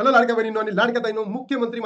Hello लाडक्या बहिणींनो आणि लाडक्या ताईनो मुख्यमंत्री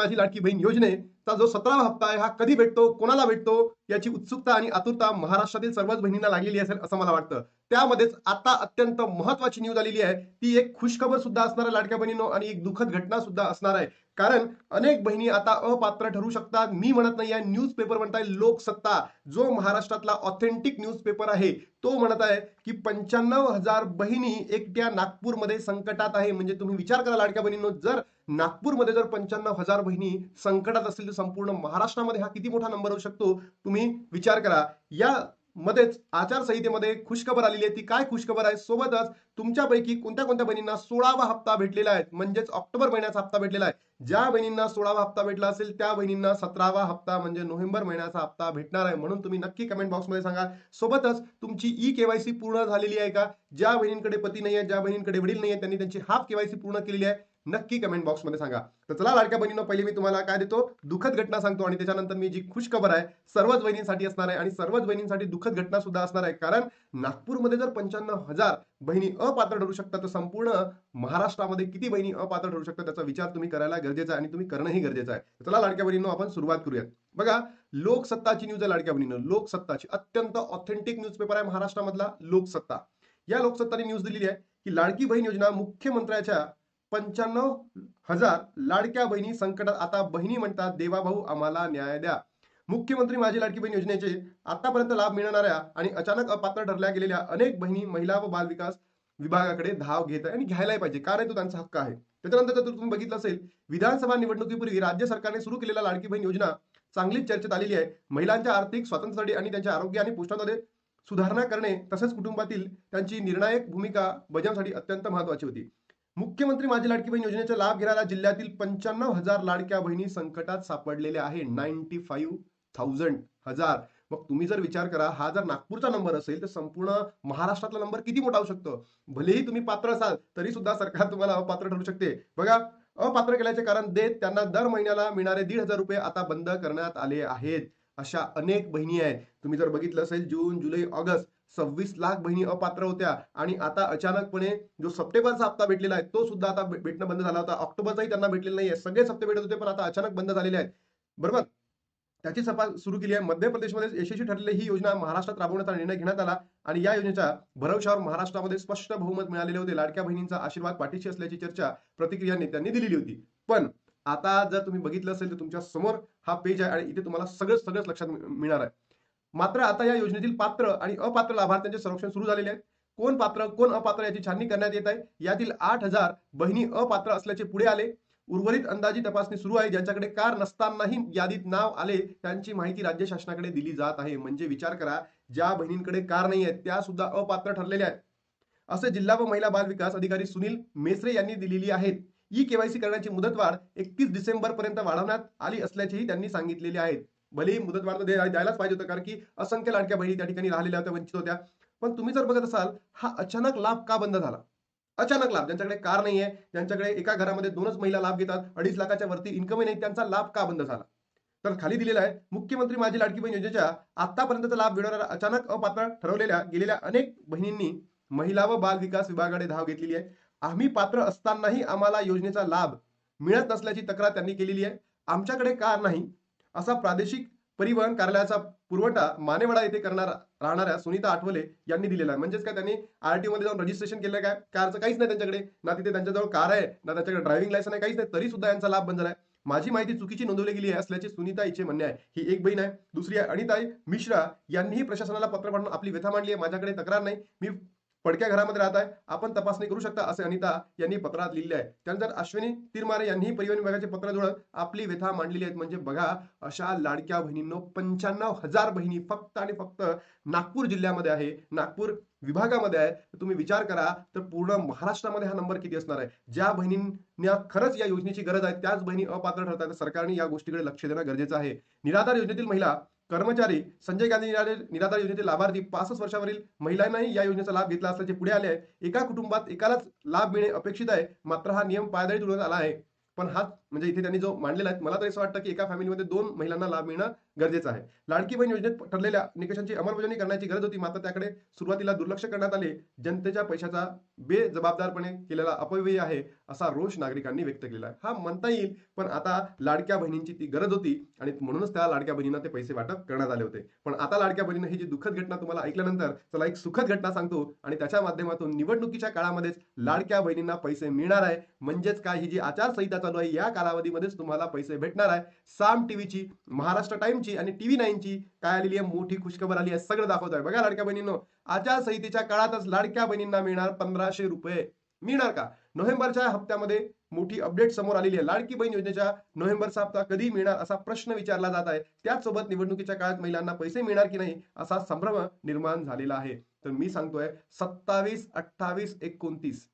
चा जो सतरावा हप्ता आहे हा कधी भेटतो कोणाला भेटतो याची उत्सुकता आणि आतुरता महाराष्ट्रातील सर्वच बहिणींना लागलेली असेल असं मला वाटतं. त्यामध्येच आता अत्यंत महत्वाची न्यूज आलेली आहे. ती एक खुशखबर सुद्धा असणार आहे लाडक्या बहिणींनो आणि एक दुःखद घटना सुद्धा असणार आहे. कारण अनेक बहिणी आता अपात्र ठरू शकतात. मी म्हणत नाही आहे न्यूज पेपर म्हणताय लोकसत्ता. जो महाराष्ट्रातला ऑथेंटिक न्यूज पेपर आहे तो म्हणत आहे की पंच्याण्णव हजार बहिणी एकट्या नागपूरमध्ये संकटात आहे. म्हणजे तुम्ही विचार करा लाडक्या बहिणींनो जर नागपूरमध्ये जर पंच्याण्णव हजार बहिणी संकटात असतील तर संपूर्ण महाराष्ट्रामध्ये हा किती मोठा नंबर होऊ शकतो? तुम्ही विचार करा. या मध्येच आचारसंहितेमध्ये खुशखबर आलेली आहे. ती काय खुशखबर आहे? सोबतच तुमच्यापैकी कोणत्या कोणत्या बहिणींना सोळावा हप्ता भेटलेला आहे? म्हणजेच ऑक्टोबर महिन्याचा हप्ता भेटलेला आहे. ज्या बहिणींना सोळावा हप्ता भेटला असेल त्या बहिणींना सतरावा हप्ता म्हणजे नोव्हेंबर महिन्याचा हप्ता भेटणार आहे. म्हणून तुम्ही नक्की कमेंट बॉक्समध्ये सांगा. सोबतच तुमची ई केवायसी पूर्ण झालेली आहे का? ज्या बहिणींकडे पती नाही आहे ज्या बहिणींकडे वडील नाही आहे त्यांनी त्यांची हाफ केवायसी पूर्ण केलेली आहे. नक्की कमेंट बॉक्समध्ये सांगा. तर चला लाडक्या बहिणींनो पहिले मी तुम्हाला काय देतो? दुःखद घटना सांगतो आणि त्याच्यानंतर मी जी खुश खबर आहे सर्वच बहिणींसाठी असणार आहे आणि सर्वच बहिणींसाठी दुःखद घटना सुद्धा असणार आहे. कारण नागपूरमध्ये जर पंच्याण्णव हजार बहिणी अपात्र ठरू शकतात तर संपूर्ण महाराष्ट्रामध्ये किती बहिणी अपात्र ठरू शकतात त्याचा विचार तुम्ही करायला गरजेचा आहे आणि तुम्ही करणंही गरजेचं आहे. चला लाडक्या बहिणींनो आपण सुरुवात करूयात. बघा लोकसत्ताची न्यूज आहे लाडक्या बहिणीनं. लोकसत्ताची अत्यंत ऑथेंटिक न्यूजपेपर आहे महाराष्ट्रामधला लोकसत्ता. या लोकसत्ताने न्यूज दिलेली आहे की लाडकी बहीण योजना मुख्यमंत्र्याच्या पंच्याण्णव हजार लाडक्या बहिणी संकटात. आता बहिणी म्हणतात देवाभाऊ आम्हाला न्याय द्या. मुख्यमंत्री माझी लाडकी बहीण योजनेचे आतापर्यंत लाभ मिळणाऱ्या आणि अचानक अपात्र ठरल्या गेलेल्या अनेक बहिणी महिला व बाल विकास विभागाकडे धाव घेत आहे आणि घ्यायलाही पाहिजे. कारण तो त्यांचा हक्क आहे. त्याच्यानंतर जर तुम्ही बघितलं असेल विधानसभा निवडणुकीपूर्वी राज्य सरकारने सुरू केलेल्या लाडकी बहीण योजना चांगलीच चर्चेत आलेली आहे. महिलांच्या आर्थिक स्वातंत्र्यासाठी आणि त्यांच्या आरोग्य आणि पोषणामध्ये सुधारणा करणे तसेच कुटुंबातील त्यांची निर्णायक भूमिका बजावण्यासाठी अत्यंत महत्वाची होती. मुख्यमंत्री माझी लाडकी बहीण योजनेचा लाभ घेणाऱ्या जिल्ह्यातील पंच्याण्णव हजार लाडक्या बहिणी संकटात सापडलेल्या आहे. नाईन्टी फाईव्ह थाउजंड हजार. मग तुम्ही जर विचार करा हा जर नागपूरचा नंबर असेल तर संपूर्ण महाराष्ट्रातला नंबर किती मोठा होऊ शकतो? भलेही तुम्ही पात्र असाल तरी सुद्धा सरकार तुम्हाला अपात्र ठरू शकते. बघा अपात्र केल्याचे कारण देत त्यांना दर महिन्याला मिळणारे दीड हजार रुपये आता बंद करण्यात आले आहेत. अशा अनेक बहिणी आहेत. तुम्ही जर बघितलं असेल जून जुलै ऑगस्ट सव्वीस लाख बहिणी अपात्र होत्या. आणि आता अचानकपणे जो सप्टेंबरचा हप्ता भेटलेला आहे तो सुद्धा आता भेटणं बंद झाला होता. ऑक्टोबरचाही त्यांना भेटलेला नाहीये. सगळे हप्ते भेटत होते पण आता अचानक बंद झालेले आहेत. बरोबर? त्याची सफा सुरू केली आहे. मध्य प्रदेशमध्ये यशस्वी ठरलेली ही योजना महाराष्ट्रात राबवण्याचा निर्णय घेण्यात आला. आणि या योजनेच्या भरवशावर महाराष्ट्रामध्ये स्पष्ट बहुमत मिळालेले होते. लाडक्या बहिणींचा आशीर्वाद पाठीशी असल्याची चर्चा प्रतिक्रिया नेत्यांनी दिलेली होती. पण आता जर तुम्ही बघितलं असेल तर तुमच्यासमोर हा पेज आहे आणि इथे तुम्हाला सगळंच सगळंच लक्षात मिळणार आहे. मात्र आता या योजनेतील पात्र आणि अपात्र लाभार्थ्यांचे संरक्षण सुरू झालेले आहे. कोण पात्र कोण अपात्र याची छाननी करण्यात येत आहे? यातील आठ हजार बहिणी अपात्र असल्याचे पुढे आले. उर्वरित अंदाजी तपासणी सुरू आहे. ज्यांच्याकडे कार नसतानाही यादीत नाव आले त्यांची माहिती राज्य शासनाकडे दिली जात आहे. म्हणजे विचार करा ज्या बहिणींकडे कार नाही आहेत त्या सुद्धा अपात्र ठरलेल्या आहेत. असे जिल्हा व महिला बाल विकास अधिकारी सुनील मेसरे यांनी दिलेली आहेत ई केवायसी करण्याची मुदतवाढ एकतीस डिसेंबर पर्यंत वाढवण्यात आली असल्याचेही त्यांनी सांगितलेले आहेत. भलेही मुदतवाढ तर द्यायलाच पाहिजे होतं कारण की असंख्य लाडक्या बहिणी त्या ठिकाणी राहिलेल्या होत्या वंचित होत्या. पण तुम्ही जर बघत असाल हा अचानक लाभ का बंद झाला? अचानक लाभ ज्यांच्याकडे कार नाहीये ज्यांच्याकडे एका घरामध्ये दोनच महिला लाभ घेतात अडीच लाखाच्या वरती इन्कमही नाही त्यांचा लाभ का बंद झाला? तर खाली दिलेला आहे मुख्यमंत्री माझी लाडकी बहीण योजनेच्या आतापर्यंतचा लाभ मिळवणाऱ्या अचानक अपात्र ठरवलेल्या गेलेल्या अनेक बहिणींनी महिला व बाल विकास विभागाकडे धाव घेतलेली आहे. आम्ही पात्र असतानाही आम्हाला योजनेचा लाभ मिळत नसल्याची तक्रार त्यांनी केलेली आहे. आमच्याकडे कार नाही असा प्रादेशिक परिवहन कार्यालयाचा पुरवठा मानेवाडा येथे करणार राहणाऱ्या सुनीता आठवले यांनी दिलेला आहे. म्हणजेच काय त्यांनी आरटीओ मध्ये जाऊन रजिस्ट्रेशन केलं काय कारचं काहीच नाही त्यांच्याकडे. ना तिथे त्यांच्याजवळ कार आहे ना त्यांच्याकडे ड्रायव्हिंग लायसन आहे काहीच नाही. तरी सुद्धा यांचा लाभ बंद झालाय. माझी माहिती चुकीची नोंदवली गेली आहे असल्याचे सुनीता इचे म्हणणे आहे. ही एक बहीण आहे. दुसरी आहे अनिताई मिश्रा. यांनीही प्रशासनाला पत्र पाठवून आपली व्यथा मांडली आहे. माझ्याकडे तक्रार नाही. मी पडक्या घरामध्ये राहत आहे. आपण तपासणी करू शकता असे अनिता यांनी पत्रात लिहिले आहे. त्यानंतर अश्विनी तिरमारे यांनीही परिवहन विभागाचे पत्र जोडत आपली व्यथा मांडलेली आहेत. म्हणजे बघा अशा लाडक्या बहिणींनो पंच्याण्णव हजार बहिणी फक्त आणि फक्त नागपूर जिल्ह्यामध्ये आहे. नागपूर विभागामध्ये आहे. तुम्ही विचार करा तर पूर्ण महाराष्ट्रामध्ये हा नंबर किती असणार आहे? ज्या बहिणींना खरंच या योजनेची गरज आहे त्याच बहिणी अपात्र ठरतात. तर सरकारने या गोष्टीकडे लक्ष देणं गरजेचं आहे. निराधार योजनेतील महिला कर्मचारी संजय गांधी निराधार योजनेचे योजनेतील लाभार्थी पासष्ट वर्षावरील महिलांनाही या योजनेचा लाभ घेतला असल्याचे पुढे आले आहे. एका कुटुंबात एकालाच लाभ मिळणे अपेक्षित आहे. मात्र हा नियम पायदळी तुडवण्यात आला आहे. पण हा म्हणजे इथे त्यांनी जो मांडलेला आहे मला तर असं वाटतं की एका फॅमिलीमध्ये दोन महिलांना लाभ मिळणं गरजेचं आहे. लाडकी बहीण योजनेत ठरलेल्या निकषांची अंमलबजावणी करण्याची गरज होती मात्र त्याकडे सुरुवातीला दुर्लक्ष करण्यात आले. जनतेच्या पैशाचा बेजबाबदारपणे केलेला अपव्यय आहे असा रोष नागरिकांनी व्यक्त केलेला आहे. हा म्हणता येईल पण आता लाडक्या बहिणींची ती गरज होती आणि म्हणूनच त्या लाडक्या बहिणींना ते पैसे वाटप करण्यात आले होते. पण आता लाडक्या बहिणीनं ही जी दुःखद घटना तुम्हाला ऐकल्यानंतर चला एक सुखद घटना सांगतो आणि त्याच्या माध्यमातून निवडणुकीच्या काळामध्येच लाडक्या बहिणींना पैसे मिळणार आहे. म्हणजेच काय ही जी आचारसंहिता चालू आहे या कालावधीमध्येच तुम्हाला पैसे भेटणार आहे. साम टीव्हीची महाराष्ट्र टाइमची आणि टीव्ही नाईनची काय आलेली आहे? मोठी खुशखबर आली आहे. सगळं दाखवत आहे बघा लाडक्या बहिणींनो आचारसंहितेच्या काळातच लाडक्या बहिणींना मिळणार पंधराशे रुपये. मिळणार का? नोव्हेंबरच्या हप्त्यामध्ये मोठी अपडेट समोर आलेली आहे. लाडकी बहीण योजनेच्या नोव्हेंबरचा हप्ता कधी मिळणार असा प्रश्न विचारला जात आहे. त्याचसोबत निवडणुकीच्या काळात महिलांना पैसे मिळणार की नाही असा संभ्रम निर्माण झालेला आहे. तर मी सांगतोय सत्तावीस अठ्ठावीस एकोणतीस.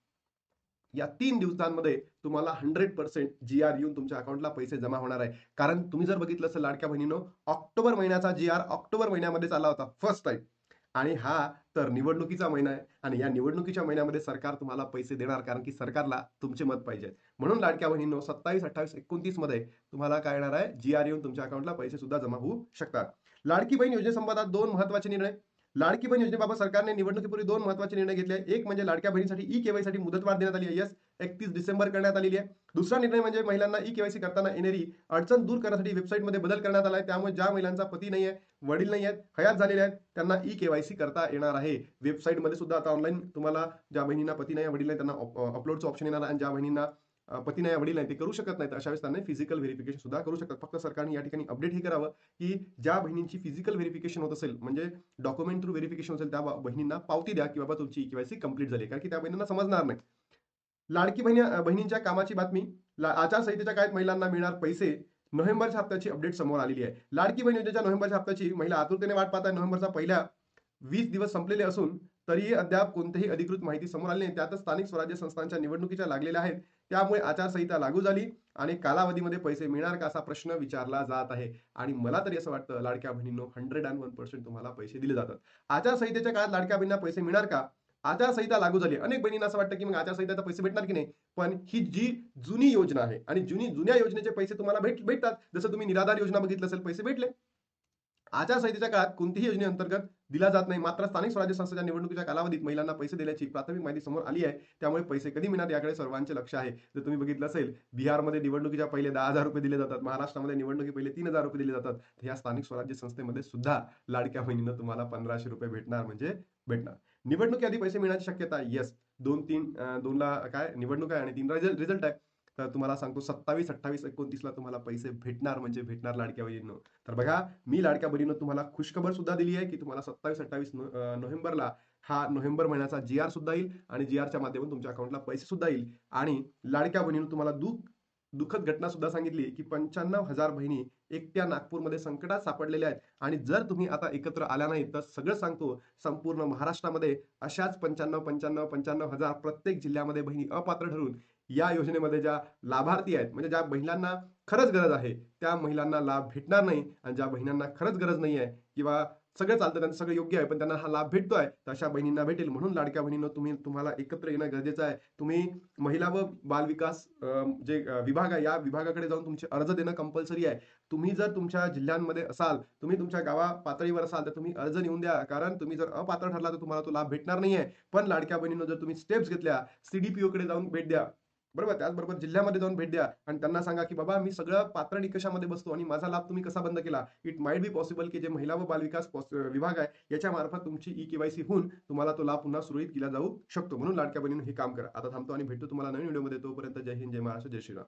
या तीन दिवसांमध्ये तुम्हाला हंड्रेड पर्सेंट जी आर येऊन तुमच्या अकाउंटला पैसे जमा होणार आहे. कारण तुम्ही जर बघितलं असं लाडक्या बहिणीनं ऑक्टोबर महिन्याचा जी आर ऑक्टोबर महिन्यामध्ये आला होता फर्स्ट टाइम आणि हा तर निवडणुकीचा महिना आहे. आणि या निवडणुकीच्या महिन्यामध्ये सरकार तुम्हाला पैसे देणार कारण की सरकारला तुमचे मत पाहिजे. म्हणून लाडक्या बहिणींनो सत्तावीस अठ्ठावीस एकोणतीसमध्ये तुम्हाला काय येणार आहे? जी आर येऊन तुमच्या अकाउंटला पैसे सुद्धा जमा होऊ शकतात. लाडकी बहीण योजनेसंबंधात दोन महत्त्वाचे निर्णय. लाडकी बहीण योजनेबाबत सरकारने निवडणुकीपूर्वी दोन महत्त्वाचे निर्णय घेतले एक म्हणजे लाडक्या बहिणीसाठी ई केवायसाठी मुदतवाढ देण्यात आली आहे. यस एकतीस डिसेंबर करण्यात आलेली आहे. दुसरा निर्णय म्हणजे महिलांना ई केवायसी करताना येणारी अडचण दूर करण्यासाठी वेबसाईटमध्ये बदल करण्यात आला आहे. त्यामुळे ज्या महिलांचा पती नाही आहे वडील नाही आहेत हयात झालेले आहेत त्यांना ई केवायसी करता येणार आहे. वेबसाईटमध्ये सुद्धा आता ऑनलाईन तुम्हाला ज्या बहिणींना पती नाही आहे, वडील नाही त्यांना अपलोडचं ऑप्शन येणार आहे. आणि ज्या बहिणींना अ, पती नाही वडील नाही ते करू शकत नाहीत. अशा वेळेस त्यांना फिजिकल व्हेरिफिकेशन सुद्धा करू शकतात. फक्त सरकारने या ठिकाणी अपडेट हे करावं की ज्या बहिणींची फिजिकल व्हेरिफिकेशन होत असेल म्हणजे डॉक्युमेंट थ्रू व्हेरिफिकेशन असेल त्या बहिणींना पावती द्या की बाबा तुमची केवायसी कंप्लीट झाली कारण की त्या बहिणींना समजणार नाही. लाडकी बहिणी बहिणींच्या कामाची बातमी आचारसंहितेच्या काळात महिलांना मिळणार पैसे नोव्हेंबरच्या हप्त्याची अपडेट समोर आलेली आहे. लाडकी बहीण योजनेच्या नोव्हेंबरच्या हप्त्याची महिला आतुरतेने वाट पाहत आहे नोव्हेंबरचा पहिल्या वीस दिवस संपलेले असून तरीही अद्याप कोणतीही अधिकृत माहिती समोर आली नाही. त्यातच स्थानिक स्वराज्य संस्थांच्या निवडणुकीच्या लागलेल्या आहेत. त्यामुळे आचारसंहिता लागू झाली आणि कालावधीमध्ये पैसे मिळणार का असा प्रश्न विचारला जात आहे. आणि मला तरी असं वाटतं लाडक्या बहिणींनो हंड्रेड अँड वन पर्सेंट तुम्हाला पैसे दिले जातात. आचारसंहितेच्या काळात लाडक्या बहिणींना पैसे मिळणार का? आचारसंहिता लागू झाली. अनेक बहिणींना असं वाटतं की मग आचारसंहिता पैसे भेटणार की नाही? पण ही जी जुनी योजना आहे आणि जुनी जुन्या योजनेचे पैसे तुम्हाला भेट भेटतात. जसं तुम्ही निराधार योजना बघितलं असेल पैसे भेटले. आचारसंहितेच्या काळात कोणतीही योजनेअंतर्गत दिला जात नाही. मात्र स्थानिक स्वराज्य संस्थेच्या निवडणुकीच्या कालावधीत महिलांना पैसे देण्याची प्राथमिक माहिती समोर आली आहे. त्यामुळे पैसे कधी मिळणार याकडे सर्वांचे लक्ष आहे. जर तुम्ही बघितलं असेल बिहारमध्ये निवडणुकीच्या पहिले दहा हजार रुपये दिले जातात. महाराष्ट्रामध्ये निवडणुकी पहिले तीन हजार रुपये दिले जातात. तर या स्थानिक स्वराज्य संस्थेमध्ये सुद्धा लाडक्या बहिणीनं तुम्हाला पंधराशे रुपये भेटणार म्हणजे भेटणार. निवडणुकी आधी पैसे मिळण्याची शक्यता येस दोन तीन दोनला काय? निवडणूक आहे आणि तीन रिझल्ट आहे. तर तुम्हाला सांगतो सत्तावीस अठ्ठावीस एकोणतीसला तुम्हाला पैसे भेटणार म्हणजे भेटणार लाडक्या बहिणीनं. तर बघा मी लाडक्या बहिणीनं तुम्हाला खुशखबर सुद्धा दिली आहे की तुम्हाला सत्तावीस अठ्ठावीस नोव्हेंबरला हा नोव्हेंबर महिन्याचा जी आर सुद्धा येईल आणि जी आरच्या माध्यमातून तुमच्या अकाउंटला पैसे सुद्धा येईल. आणि लाडक्या बहिणीनं तुम्हाला दुःख दुःखद घटना सुद्धा सांगितली की पंच्याण्णव हजार बहिणी एकट्या नागपूरमध्ये संकटात सापडलेल्या आहेत. आणि जर तुम्ही आता एकत्र आल्या नाही तर सगळं सांगतो संपूर्ण महाराष्ट्रामध्ये अशाच पंच्याण्णव पंच्याण्णव पंच्याण्णव हजार प्रत्येक जिल्ह्यामध्ये बहिणी अपात्र ठरून या योजनेमध्ये ज्या लाभार्थी आहेत म्हणजे ज्या महिलांना खरंच गरज आहे त्या महिलांना लाभ भेटणार नाही आणि ज्या बहिणींना खरंच गरज नाही आहे किंवा सगळं चालतं त्यांचं सगळं योग्य आहे पण त्यांना हा लाभ भेटतोय तर अशा बहिणींना भेटेल. म्हणून लाडक्या बहिणींना तुम्ही तुम्हाला एकत्र येणं गरजेचं आहे. तुम्ही महिला व बाल विकास जे विभाग आहे या विभागाकडे जाऊन तुमचे अर्ज देणं कंपल्सरी आहे. तुम्ही जर तुमच्या जिल्ह्यांमध्ये असाल तुम्ही तुमच्या गावा पातळीवर असाल तर तुम्ही अर्ज नेऊन द्या. कारण तुम्ही जर अपात्र ठरला तर तुम्हाला तो लाभ भेटणार नाही आहे पण लाडक्या बहिणींना जर तुम्ही स्टेप्स घेतल्या सीडीपीओ कडे जाऊन भेट द्या. बरोबर? त्याचबरोबर जिल्ह्यामध्ये जाऊन भेट द्या आणि त्यांना सांगा की बाबा मी सगळं पात्र निकषामध्ये बसतो आणि माझा लाभ तुम्ही कसा बंद केला? इट माइट बी पॉसिबल की जे महिला व बालविकास विभाग आहे याच्या मार्फत तुमची ई केवायसी होऊन तुम्हाला तो लाभ पुन्हा सुरळीत केला जाऊ शकतो. म्हणून लाडक्या बहिणीनं हे काम करा. आता थांबतो आणि भेटतो तुम्हाला नवीन व्हिडिओमध्ये. तोपर्यंत जय हिंद जय महाराष्ट्र जय श्रीराम.